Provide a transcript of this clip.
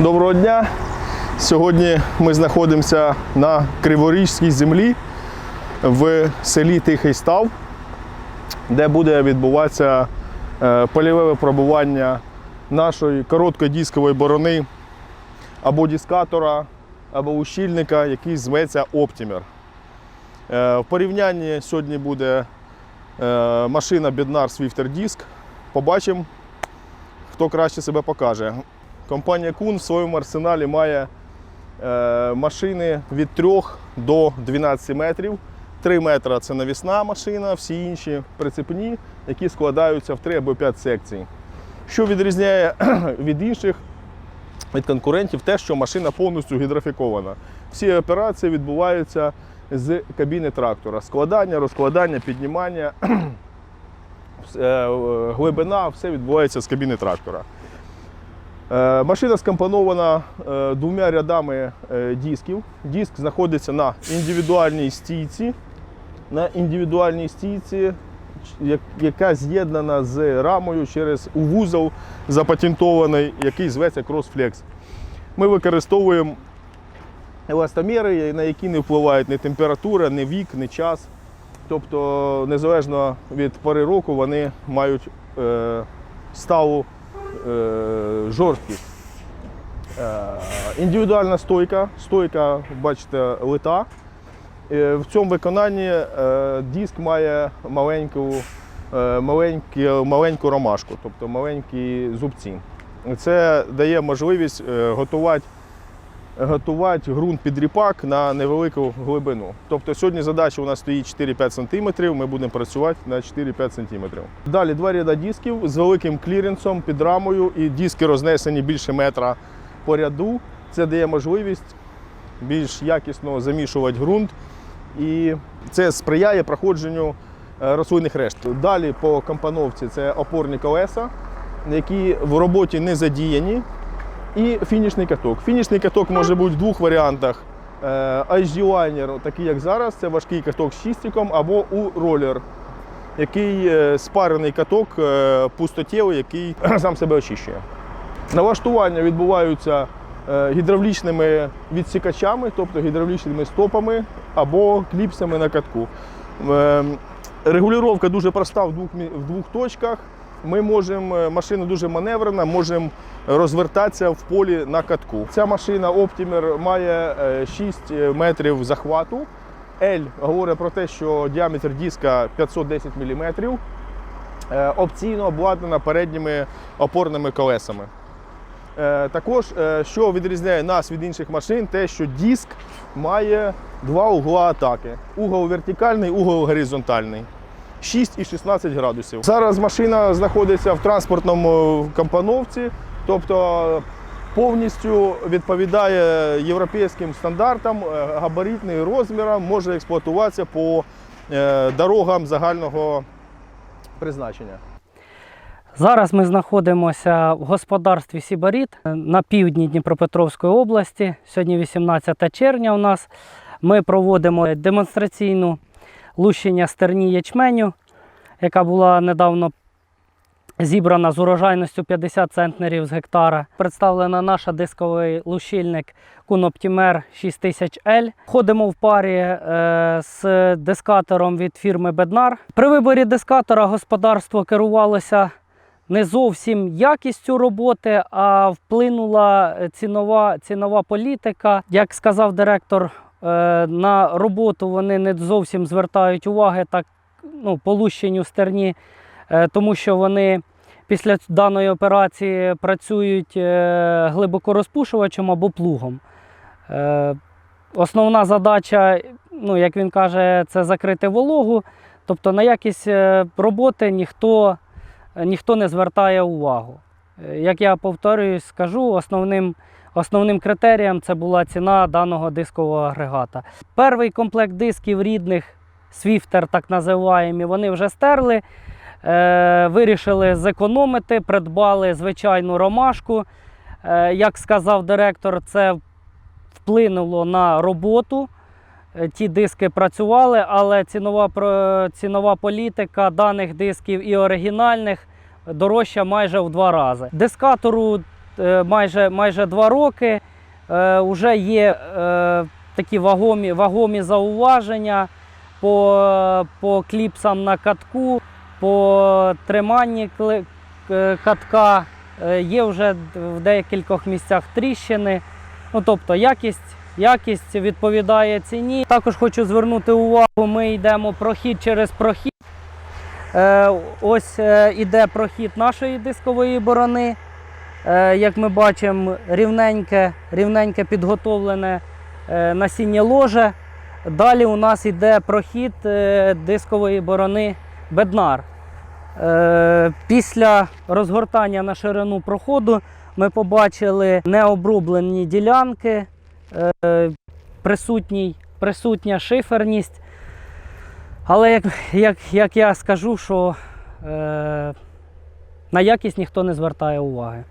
Доброго дня! Сьогодні ми знаходимося на Криворіжській землі в селі Тихий Став, де буде відбуватися е, польове випробування нашої короткої дискової борони або дискатора, або ущільника, який зветься Optimer. Е, В порівнянні сьогодні буде е, машина Bednar Swifter Disc. Побачимо, хто краще себе покаже. Компанія Кун в своєму арсеналі має е, машини від 3 до 12 метрів. 3 метри це навісна машина, всі інші прицепні, які складаються в 3 або 5 секцій. Що відрізняє від інших, від конкурентів, те, що машина повністю гідрофікована. Всі операції відбуваються з кабіни трактора. Складання, розкладання, піднімання, е, глибина, все відбувається з кабіни трактора. Е, Машина скомпонована е, двома рядами е, дисків. Диск знаходиться на індивідуальній стійці, на індивідуальній стійці, яка з'єднана з рамою через вузол запатентований, який зветься CrossFlex. Ми використовуємо еластомери, на які не впливають ні температура, ні вік, ні час. Тобто, незалежно від пори року, вони мають е, сталу е, жорсткість. Е, індивідуальна стойка, стойка, бачите, лита. Е, в цьому виконанні е, диск має маленьку, е, маленькі- маленьку ромашку, тобто маленькі зубці. Це дає можливість е, готувати готувати ґрунт під ріпак на невелику глибину. Тобто сьогодні задача у нас стоїть 4-5 см, ми будемо працювати на 4-5 см. Далі два ряда дисків з великим кліренсом під рамою, і диски рознесені більше метра по ряду. Це дає можливість більш якісно замішувати ґрунт, і це сприяє проходженню е, рослинних решт. Далі по компоновці це опорні колеса, які в роботі не задіяні і фінішний каток. Фінішний каток може бути в двох варіантах. Е, HD-лайнер, такий як зараз, це важкий каток з чистиком, або у ролер, який е, спарений каток е, пустотєвий, який сам себе очищує. Налаштування відбуваються гідравлічними відсікачами, тобто гідравлічними стопами або кліпсами на катку. Регулювання дуже проста в двох, в двох точках. Ми можемо, е, машина дуже маневрена, можемо розвертатися в полі на катку. Ця машина Optimer має е, 6 метрів захвату. L говорить про те, що діаметр диска 510 мм. Е, Опційно обладнана передніми опорними колесами. Е, Також, е, що відрізняє нас від інших машин, те, що диск має два угла атаки: угол вертикальний, угол горизонтальний. 6 і 16 градусів. Зараз машина знаходиться в транспортному компоновці, тобто повністю відповідає європейським стандартам, е, габаритним розмірам, може експлуатуватися по е, дорогам загального призначення. Зараз ми знаходимося в господарстві Сібаріт на півдні Дніпропетровської області. Сьогодні 18 червня у нас. Ми проводимо демонстраційну лущення стерні ячменю, яка була недавно зібрана з урожайністю 50 центнерів з гектара. Представлена наша дисковий лущильник Куноптімер 6000L. Ходимо в парі е, з дискатором від фірми Беднар. При виборі дискатора господарство керувалося не зовсім якістю роботи, а вплинула цінова, цінова політика. Як сказав директор, на роботу вони не зовсім звертають уваги так, ну, по лущенню стерні, е, тому що вони після даної операції працюють е, глибокорозпушувачем або плугом. Е, Основна задача, ну, як він каже, це закрити вологу. Тобто на якість е, роботи ніхто, е, ніхто не звертає увагу. Е, Як я повторююсь, скажу, основним, основним критерієм це була ціна даного дискового агрегата. Перший комплект дисків рідних, Swifter так називаємо, вони вже стерли. Е, вирішили зекономити, придбали звичайну ромашку. Е, як сказав директор, це вплинуло на роботу. Е, Ті диски працювали, але цінова, цінова політика даних дисків і оригінальних дорожча майже в два рази. Дискатору майже, майже два роки. Е, Уже є е, такі вагомі, вагомі зауваження по, по кліпсам на катку, по триманні е, катка. Е, Є вже в декількох місцях тріщини. Ну, тобто якість, якість відповідає ціні. Також хочу звернути увагу, ми йдемо прохід через прохід. Е, ось е, іде прохід нашої дискової борони. Е, як ми бачимо, рівненьке, рівненьке підготовлене е, насіння ложе. Далі у нас йде прохід е, дискової борони Беднар. Після розгортання на ширину проходу ми побачили необрублені ділянки, присутній, присутня шиферність. Але як, як, як я скажу, що е, на якість ніхто не звертає уваги.